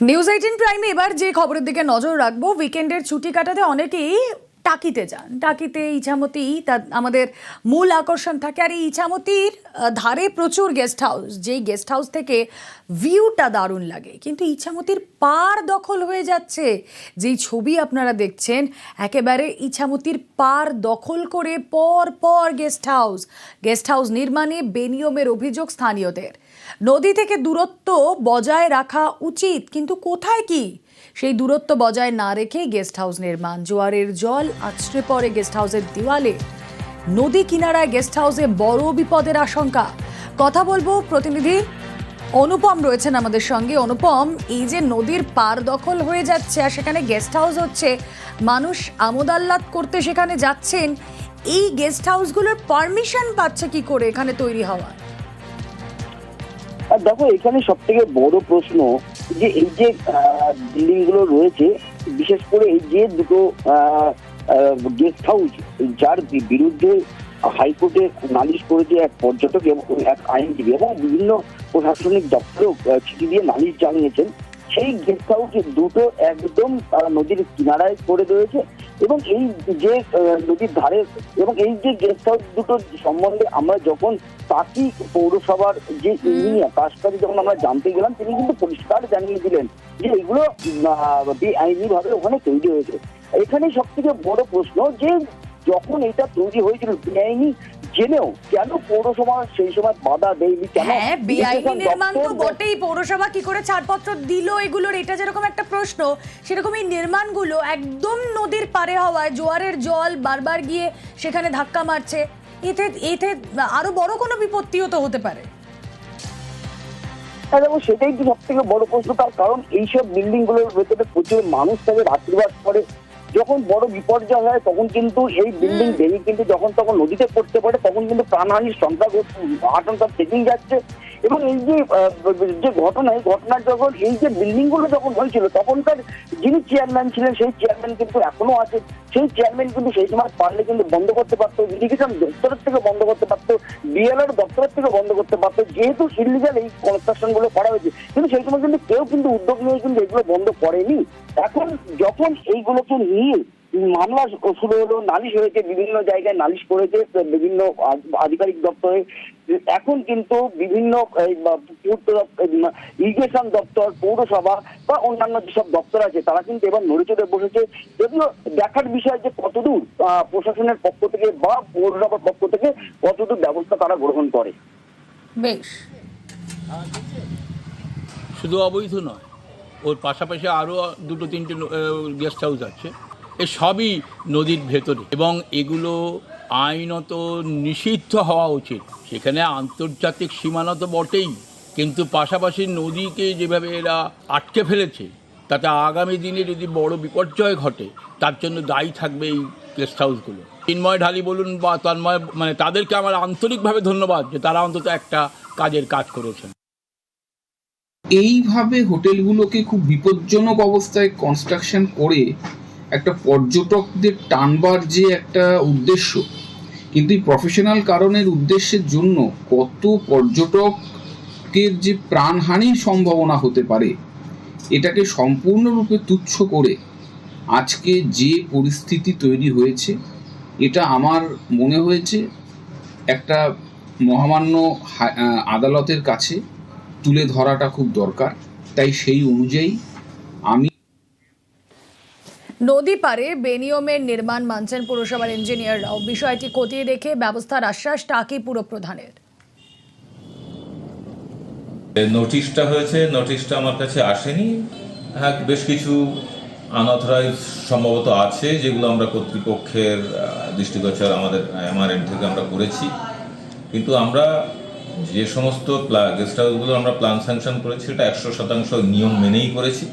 News eighteen প্রাইমে এবার যে খবরের দিকে নজর রাখব উইকেন্ডের ছুটি কাটাতে অনেকেই টাকিতে যান। টাকিতে ইছামতি তা আমাদের মূল আকর্ষণ থাকে। আর এই ইছামতির ধারে প্রচুর গেস্ট হাউস যেই গেস্ট হাউস থেকে ভিউটা দারুণ লাগে। কিন্তু ইছামতির পার দখল হয়ে যাচ্ছে। যেই ছবি আপনারা দেখছেন, একেবারে ইছামতির পার দখল করে পর পর গেস্ট হাউস গেস্ট হাউস নির্মাণে বেনিয়মের অভিযোগ স্থানীয়দের। নদী থেকে দূরত্ব বজায় রাখা উচিত, কিন্তু কোথায় কি? সেই দূরত্ব বজায় না রেখে গেস্ট হাউস নির্মাণ। জোয়ারের জল আছড়ে পড়ে গেস্ট হাউসের দেওয়ালে। নদী কিনারায় গেস্ট হাউসে বড় বিপদের আশঙ্কা। কথা বলব প্রতিনিধি অনুপম রয়েছেন আমাদের সঙ্গে। অনুপম, এই যে নদীর পার দখল হয়ে যাচ্ছে আর সেখানে গেস্ট হাউস হচ্ছে, মানুষ আমোদ আহ্লাদ করতে সেখানে যাচ্ছেন, এই গেস্ট হাউসগুলোর পারমিশন পাচ্ছে কি করে এখানে তৈরি হওয়া আর দেখো, এখানে সব থেকে বড় প্রশ্ন যে, এই যে বিল্ডিংগুলো রয়েছে, বিশেষ করে এই যে দুটো গেস্ট হাউস যার বিরুদ্ধে হাইকোর্টে নালিশ করেছে এক পর্যটক এবং এক আইনজীবী এবং বিভিন্ন প্রশাসনিক দপ্তরও চিঠি দিয়ে নালিশ জানিয়েছেন, সেই গেস্ট হাউস দুটো একদম তারা নদীর কিনারায় করে রয়েছে। এবং এই যে নদীর ধারে এবং এই যে গেস্ট হাউস দুটো সম্বন্ধে আমরা যখন তাকি পৌরসভার যে ইঞ্জিনিয়ার তার সাথে যখন আমরা জানতে গেলাম তিনি কিন্তু পরিষ্কার জানিয়ে দিলেন যে এগুলো বেআইনি ভাবে ওখানে তৈরি হয়েছে। এখানে সব থেকে বড় প্রশ্ন যে যখন এটা তৈরি হয়েছিল বেআইনি জেনেও কেন পৌরসভা সেই সময় বাধা দেয়নি? কেন হ্যাঁ বেআইনি নির্মাণ তো বটেই পৌরসভা কি করে ছাড়পত্র দিল এগুলোর? এটা যেরকম একটা প্রশ্ন সেরকম এই নির্মাণগুলো একদম নদীর পারে হওয়ায় জোয়ারের জল বারবার গিয়ে সেখানে ধাক্কা মারছে। এতে এতে আরও বড় কোনো বিপত্তিও তো হতে পারে। হ্যাঁ সেটাই তো সব থেকে বড় প্রশ্ন। তার কারণ এইসব বিল্ডিংগুলোর ভেতরে প্রচুর মানুষ থাকে রাত্রিবাস করে যখন বড় বিপর্যয় হয় তখন কিন্তু এই বিল্ডিং ভেঙে কিন্তু যখন তখন নদীতে পড়তে পারে তখন কিন্তু প্রাণহানির সংখ্যা আশঙ্কা থেকেই যাচ্ছে। এবং এই যে যে ঘটনা, এই ঘটনার যখন, এই যে বিল্ডিংগুলো যখন হয়েছিল, তখনকার যিনি চেয়ারম্যান ছিলেন, সেই চেয়ারম্যান কিন্তু এখনও আছে সেই চেয়ারম্যান কিন্তু সেই সময় পারলে কিন্তু বন্ধ করতে পারতো ইরিগেশন দপ্তরের থেকে বন্ধ করতে পারতো বিএলআর দপ্তরের থেকে বন্ধ করতে পারতো। যেহেতু ইলিগাল এই কনস্ট্রাকশনগুলো করা হয়েছে, কিন্তু সেই সময় কিন্তু কেউ কিন্তু উদ্যোগ নিয়ে কিন্তু এগুলো বন্ধ করেনি। এখন যখন এইগুলোকে নিয়ে মামলা শুরু হলো নালিশ হয়েছে বিভিন্ন জায়গায় নালিশ করেছে বিভিন্ন আধিকারিক দপ্তরে। এখন কিন্তু বিভিন্ন ইরিগেশন দপ্তর পৌরসভা বা অন্যান্য যেসব দপ্তর আছে তারা কিন্তু এবার নড়ে চড়ে বসেছে। এগুলো দেখার বিষয় যে কতদূর আহ, প্রশাসনের পক্ষ থেকে বা পৌরসভার পক্ষ থেকে কতদূর ব্যবস্থা তারা গ্রহণ করে। বেশ। শুধু অবৈধ নয় ওর পাশাপাশি আরও দুটো তিনটে গেস্ট হাউস আছে। এ সবই নদীর ভেতরে। এবং এগুলো আইনত নিষিদ্ধ হওয়া উচিত। সেখানে আন্তর্জাতিক সীমানা তো বটেই, কিন্তু পাশাপাশি নদীকে যেভাবে এরা আটকে ফেলেছে, তাতে আগামী দিনে যদি বড় বিপর্যয় ঘটে, তার জন্য দায়ী থাকবে এই গেস্ট হাউসগুলো চিন্ময় ঢালি বলুন বা তন্ময় মানে তাদেরকে আমার আন্তরিকভাবে ধন্যবাদ যে তারা অন্তত একটা কাজের কাজ করেছেন। এইভাবে হোটেলগুলোকে খুব বিপজ্জনক অবস্থায় কনস্ট্রাকশন করে একটা পর্যটকদের টানবার যে একটা উদ্দেশ্য, কিন্তু এই প্রফেশনাল কারণের উদ্দেশ্যের জন্য কত পর্যটকের যে প্রাণহানির সম্ভাবনা হতে পারে, এটাকে সম্পূর্ণরূপে তুচ্ছ করে আজকে যে পরিস্থিতি তৈরি হয়েছে, এটা আমার মনে হয়েছে একটা মহামান্য আদালতের কাছে তুলে ধরাটা খুব দরকার। তাই সেই অনুযায়ী আমি নদী পারে বেনিয়মের নির্মাণ মানছেন পুরসভার ইঞ্জিনিয়াররাও বিষয়টি খতিয়ে দেখে ব্যবস্থার আশ্বাস টাকি পুরপ্রধানের নোটিশটা হয়েছে, নোটিশটা আমার কাছে আসেনি। হ্যাঁ বেশ কিছু আনঅথরাইজ সম্ভবত আছে, যেগুলো আমরা কর্তৃপক্ষের দৃষ্টিগোচর আমাদের, আমার এন্ড থেকে আমরা করেছি। কিন্তু আমরা যে সমস্ত গেস্ট হাউসগুলো আমরা প্ল্যান স্যাংশন করেছি এটা একশো শতাংশ নিয়ম মেনেই করেছি।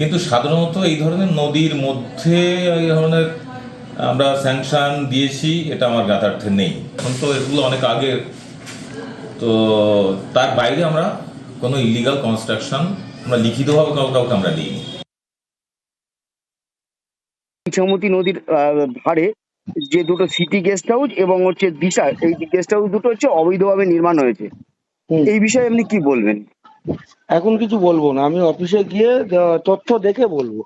কিন্তু সাধারণত এই ধরনের নদীর মধ্যে এই ধরনের আমরা স্যাংশন দিয়েছি এটা আমার জ্ঞাতার্থে নেই। এখন তো এগুলো অনেক আগের তো তার বাইরে আমরা কোনো ইলিগাল কনস্ট্রাকশন আমরা লিখিতভাবে কাউকে কাউকে আমরা দিইনি। ইছামতি নদীর ধারে যে দুটো সিটি গেস্ট হাউস এবং হচ্ছে দিশা এই গেস্ট হাউস দুটো হচ্ছে অবৈধভাবে নির্মাণ হয়েছে। এই বিষয়ে আপনি কি বলবেন? এখন কিছু বলব না আমি অফিসে গিয়ে তথ্য দেখে বলব।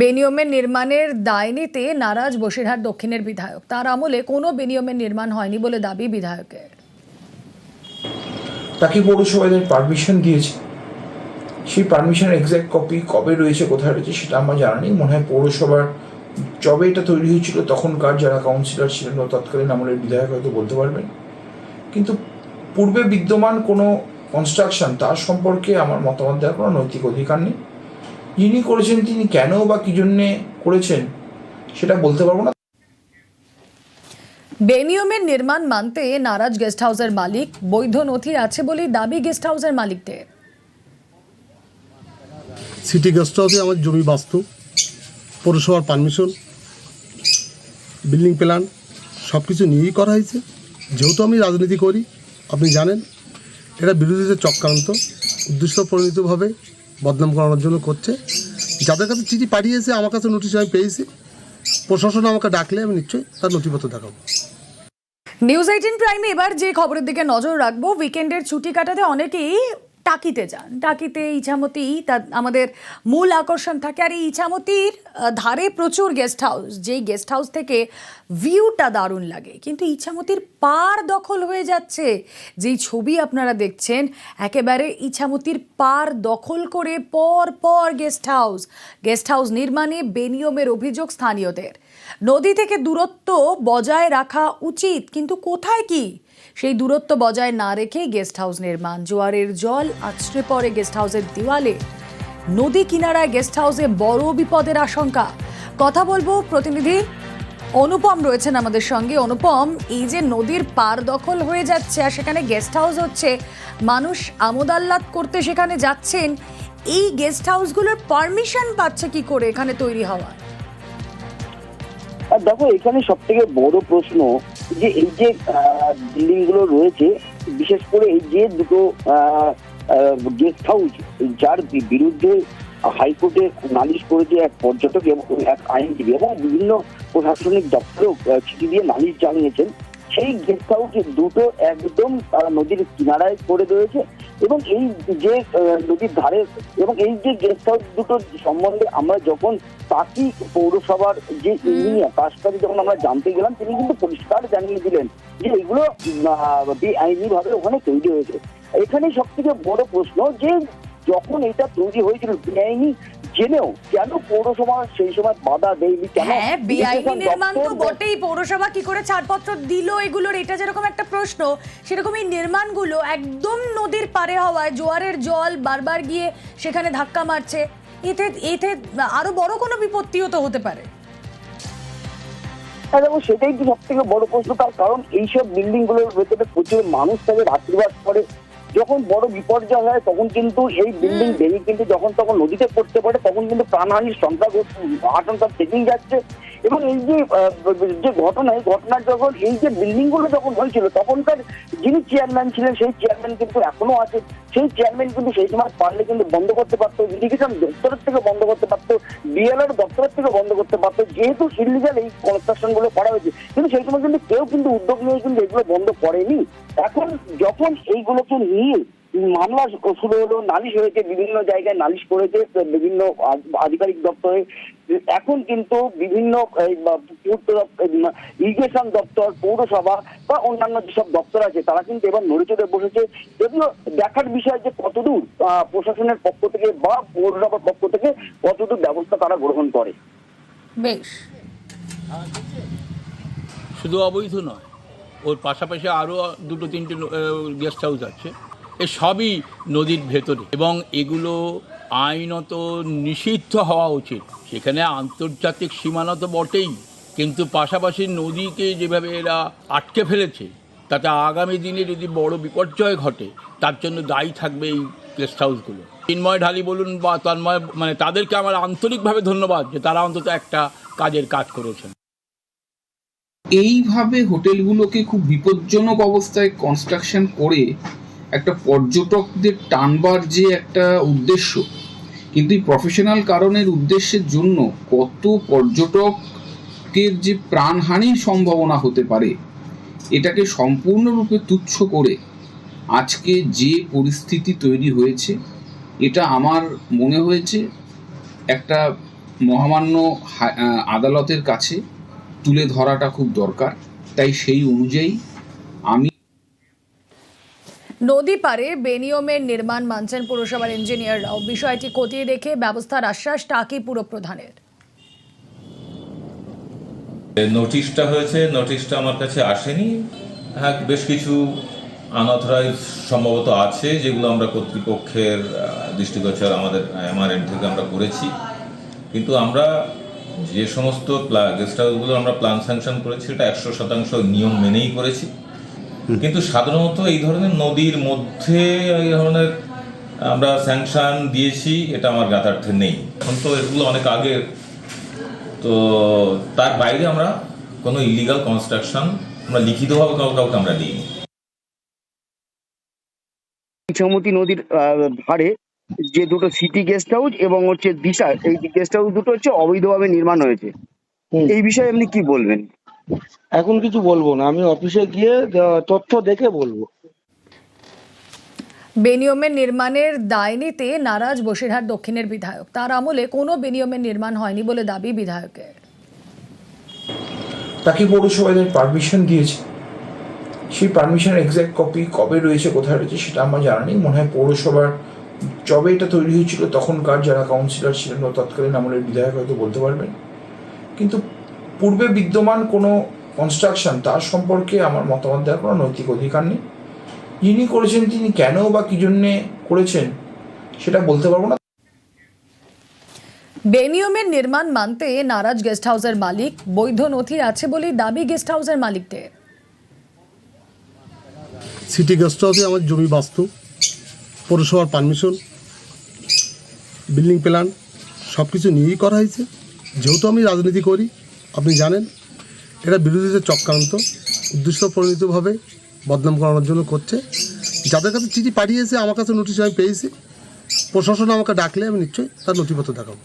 বেনিয়মের নির্মাণের দায় নিতে নারাজ বসিরহাট দক্ষিণের বিধায়ক। তার আমলে কোনো বেনিয়মের নির্মাণ হয়নি বলে দাবি বিধায়কের। তাকে পৌরসভা এদের পারমিশন দিয়েছে সেই পারমিশন এক্সাক্ট কপি কবে রয়েছে কোথায় রয়েছে সেটা আমার জানা নেই। মনে হয় পৌরসভার যবে এটা তৈরি হয়েছিল তখনকার যারা কাউন্সিলর ছিলেন বা তৎকালীন আমলের বিধায়ক হয়তো বলতে পারবেন। কিন্তু পূর্বে বিদ্যমান কোনো কনস্ট্রাকশন তার সম্পর্কে আমার মতামত দেওয়ার কোনো নৈতিক অধিকার নেই। যিনি করেছেন তিনি কেন বা কী জন্যে করেছেন সেটা বলতে পারব না। বেনিয়মের নির্মাণ মানতে নারাজ গেস্ট হাউসের মালিক বৈধ নথি আছে বলেই দাবি গেস্ট হাউসের মালিকদের। সিটি গেস্ট হাউসে আমার জমি বাস্তু পৌরসভার পারমিশন বিল্ডিং প্ল্যান সব কিছু নিয়েই করা হয়েছে। যেহেতু আমি রাজনীতি করি আপনি জানেন, এটা বিরোধীদের চক্রান্ত, উদ্দেশ্য পরিণতভাবে বদনাম করানোর জন্য করছে। যাদের কাছে চিঠি পাঠিয়েছে, আমার কাছে নোটিশ আমি পেয়েছি। প্রশাসন আমাকে ডাকলে আমি নিশ্চয়ই তার নথিপত্র দেখাবো। নিউজ এইটিন প্রাইমে এবার যে খবরের দিকে নজর রাখব উইকেন্ডের ছুটি কাটাতে অনেকেই টাকিতে যান। টাকিতে ইছামতি তা আমাদের মূল আকর্ষণ থাকে। আর এই ইছামতির ধারে প্রচুর গেস্ট হাউস যেই গেস্ট হাউস থেকে ভিউটা দারুণ লাগে। কিন্তু ইছামতির পার দখল হয়ে যাচ্ছে। যেই ছবি আপনারা দেখছেন, একেবারে ইছামতির পার দখল করে পর পর গেস্ট হাউস গেস্ট হাউস নির্মাণে বেনিয়মের অভিযোগ স্থানীয়দের। নদী থেকে দূরত্ব বজায় রাখা উচিত, কিন্তু কোথায় কি? সেই দূরত্ব বজায় না রেখেই গেস্ট হাউস নির্মাণ। জোয়ারের জল আছড়ে পড়ে গেস্ট হাউসের দেওয়ালে। নদী কিনারায় গেস্ট হাউসে বড় বিপদের আশঙ্কা। কথা বলব প্রতিনিধি, অনুপম রয়েছেন আমাদের সঙ্গে। অনুপম, এই যে নদীর পার দখল হয়ে যাচ্ছে আর সেখানে গেস্ট হাউস হচ্ছে, মানুষ আমোদ আহ্লাদ করতে সেখানে যাচ্ছেন, এই গেস্ট হাউসগুলোর পারমিশন পাচ্ছে কি করে এখানে তৈরি হওয়া? আর দেখো, এখানে সব থেকে বড় প্রশ্ন যে এই যে বিল্ডিংগুলো রয়েছে, বিশেষ করে এই যে দুটো গেস্ট হাউস যার বিরুদ্ধে হাইকোর্টে নালিশ করেছে এক পর্যটক এবং এক আইনজীবী এবং বিভিন্ন প্রশাসনিক দপ্তরেও চিঠি দিয়ে নালিশ জানিয়েছেন, সেই গেস্ট হাউসে দুটো একদম নদীর কিনারায় করে রয়েছে এবং এই যে নদীর ধারে এবং এই যে গেস্ট হাউস দুটো সম্বন্ধে আমরা যখন তাকি পৌরসভার যে ইঞ্জিনিয়ার তার সাথে যখন আমরা জানতে গেলাম তিনি কিন্তু পরিষ্কার জানিয়ে দিলেন যে এগুলো বেআইনি ভাবে ওখানে তৈরি হয়েছে। এখানে সব থেকে বড় প্রশ্ন যে যখন এটা তৈরি হয়েছিল বেআইনি জেনেও কেন পৌরসভা সেই সময় বাধা দেয়নি? কেন হ্যাঁ বেআইনি নির্মাণ তো বটেই পৌরসভা কি করে ছাড়পত্র দিল এগুলোর? এটা যেরকম একটা প্রশ্ন সেরকম এই নির্মাণগুলো একদম নদীর পারে হওয়ায় জোয়ারের জল বারবার গিয়ে সেখানে ধাক্কা মারছে। এতে এতে আরও বড় কোনো বিপত্তিও তো হতে পারে। হ্যাঁ দেখো সেটাই তো সব থেকে বড় প্রশ্ন। তার কারণ এইসব বিল্ডিংগুলোর ভেতরে প্রচুর মানুষ থাকে রাত্রিবাস করে। যখন বড় বিপর্যয় হয় তখন কিন্তু এই বিল্ডিং ভেঙে কিন্তু যখন তখন নদীতে পড়তে পারে তখন কিন্তু প্রাণহানির সংখ্যা আটঙ্কা আশঙ্কা থেকেই যাচ্ছে। এবং এই যে যে ঘটনা, এই ঘটনার যখন, এই যে বিল্ডিংগুলো যখন হয়েছিল, তখনকার যিনি চেয়ারম্যান ছিলেন, সেই চেয়ারম্যান কিন্তু এখনও আছে। সেই চেয়ারম্যান কিন্তু সেই সময় পারলে কিন্তু বন্ধ করতে পারতো ইরিগেশন দপ্তরের থেকে বন্ধ করতে পারতো বিএলআর দপ্তরের থেকে বন্ধ করতে পারতো, যেহেতু ইলিগাল এই কনস্ট্রাকশনগুলো করা হয়েছে। কিন্তু সেই সময় কিন্তু কেউ কিন্তু উদ্যোগ নিয়ে কিন্তু এগুলো বন্ধ করেনি। এখন যখন এইগুলোকে নিয়ে মামলা শুরু হলো নালিশ হয়েছে বিভিন্ন জায়গায় নালিশ করেছে বিভিন্ন আধিকারিক দপ্তরে। এখন কিন্তু বিভিন্ন পূর্ত ইরিগেশন দপ্তর পৌরসভা বা অন্যান্য যেসব দপ্তর আছে তারা কিন্তু এবার নড়ে চড়ে বসেছে। এগুলো দেখার বিষয় যে কতদূর আহ, প্রশাসনের পক্ষ থেকে বা পৌরসভার পক্ষ থেকে কতদূর ব্যবস্থা তারা গ্রহণ করে। বেশ। শুধু অবৈধ নয় ওর পাশাপাশি আরও দুটো তিনটে গেস্ট হাউস আছে। সবই নদীর ভেতরে। এবং এগুলো আইনত নিষিদ্ধ হওয়া উচিত। সেখানে আন্তর্জাতিক সীমানা তো বটেই। কিন্তু পাশাপাশি নদীকে যেভাবে এরা আটকে ফেলেছে, তাতে আগামী দিনে যদি বড় বিপর্যয় ঘটে, তার জন্য দায়ী থাকবে এই গেস্ট হাউসগুলো। চিন্ময় ঢালি বলুন বা তন্ময় মানে তাদেরকে আমার আন্তরিকভাবে ধন্যবাদ যে তারা অন্তত একটা কাজের কাজ করেছেন। এইভাবে হোটেলগুলোকে খুব বিপজ্জনক অবস্থায় কনস্ট্রাকশন করে একটা পর্যটকদের টানবার যে একটা উদ্দেশ্য, কিন্তু এই প্রফেশনাল কারণের উদ্দেশ্যের জন্য কত পর্যটকের যে প্রাণহানির সম্ভাবনা হতে পারে, এটাকে সম্পূর্ণরূপে তুচ্ছ করে আজকে যে পরিস্থিতি তৈরি হয়েছে, এটা আমার মনে হয়েছে একটা মহামান্য আদালতের কাছে তুলে ধরাটা খুব দরকার। তাই সেই অনুযায়ী আমি নদী পারে বেনিয়মের নির্মাণ মানছেন পুরসভার ইঞ্জিনিয়াররাও। বিষয়টি খতিয়ে দেখে ব্যবস্থার আশ্বাস টাকি পুরপ্রধানের নোটিশটা হয়েছে, নোটিশটা আমার কাছে আসেনি। হ্যাঁ বেশ কিছু আনঅথরাইজ সম্ভবত আছে, যেগুলো আমরা কর্তৃপক্ষের দৃষ্টিগোচর আমাদের আমার এন্ড থেকে আমরা করেছি। কিন্তু আমরা যে সমস্ত গেস্ট হাউসগুলো আমরা প্ল্যান স্যাংশন করেছি এটা একশো শতাংশ নিয়ম মেনেই করেছি। কিন্তু সাধারণত এই ধরনের নদীর মধ্যে এই ধরনের আমরা স্যাংশন দিয়েছি এটা আমার গাতার্থে নেই। এখন তো এগুলো অনেক আগের তো তার বাইরে আমরা কোনো ইলিগাল কনস্ট্রাকশন আমরা লিখিতভাবে কাউকে কাউকে আমরা দিইনি। ইছামতি নদীর ধারে যে দুটো সিটি গেস্ট হাউস এবং হচ্ছে দিশা এই গেস্ট হাউস দুটো হচ্ছে অবৈধভাবে নির্মাণ হয়েছে। এই বিষয়ে আপনি কি বলবেন? এখন কিছু বলব না আমি অফিসে গিয়ে তথ্য দেখে বলব। বেনিয়মের নির্মাণের দায় নিতে নারাজ বসিরহাট দক্ষিণের বিধায়ক। তার আমলে কোনো বেনিয়মের নির্মাণ হয়নি বলে দাবি বিধায়কের। তাকে পৌরসভা এদের পারমিশন দিয়েছে। সেই পারমিশন এক্স্যাক্ট কপি কবে রয়েছে কোথায় রয়েছে সেটা আমার জানা নেই। মনে হয় পৌরসভার যবে এটা তৈরি হয়েছিল তখনকার যারা কাউন্সিলর ছিলেন বা তৎকালীন আমলের বিধায়ক হয়তো বলতে পারবেন। কিন্তু পূর্বে বিদ্যমান কোনো কনস্ট্রাকশন তার সম্পর্কে আমার মতামত দেওয়ার কোনো নৈতিক অধিকার নেই। যিনি করেছেন তিনি কেন বা কী জন্যে করেছেন সেটা বলতে পারব না। বেনিয়মের নির্মাণ মানতে নারাজ গেস্ট হাউসের মালিক বৈধ নথি আছে বলেই দাবি গেস্ট হাউসের মালিকদের। সিটি গেস্ট হাউসে আমার জমি বাস্তু পৌরসভার পারমিশন বিল্ডিং প্ল্যান সব কিছু নিয়েই করা হয়েছে। যেহেতু আমি রাজনীতি করি আপনি জানেন, এটা বিরোধীদের চক্রান্ত উদ্দেশ্য পরিণতভাবে বদনাম করানোর জন্য করছে। যাদের কাছে চিঠি পাঠিয়েছে, আমার কাছে নোটিশ আমি পেয়েছি। প্রশাসন আমাকে ডাকলে আমি নিশ্চয়ই তার নথিপত্র দেখাবো।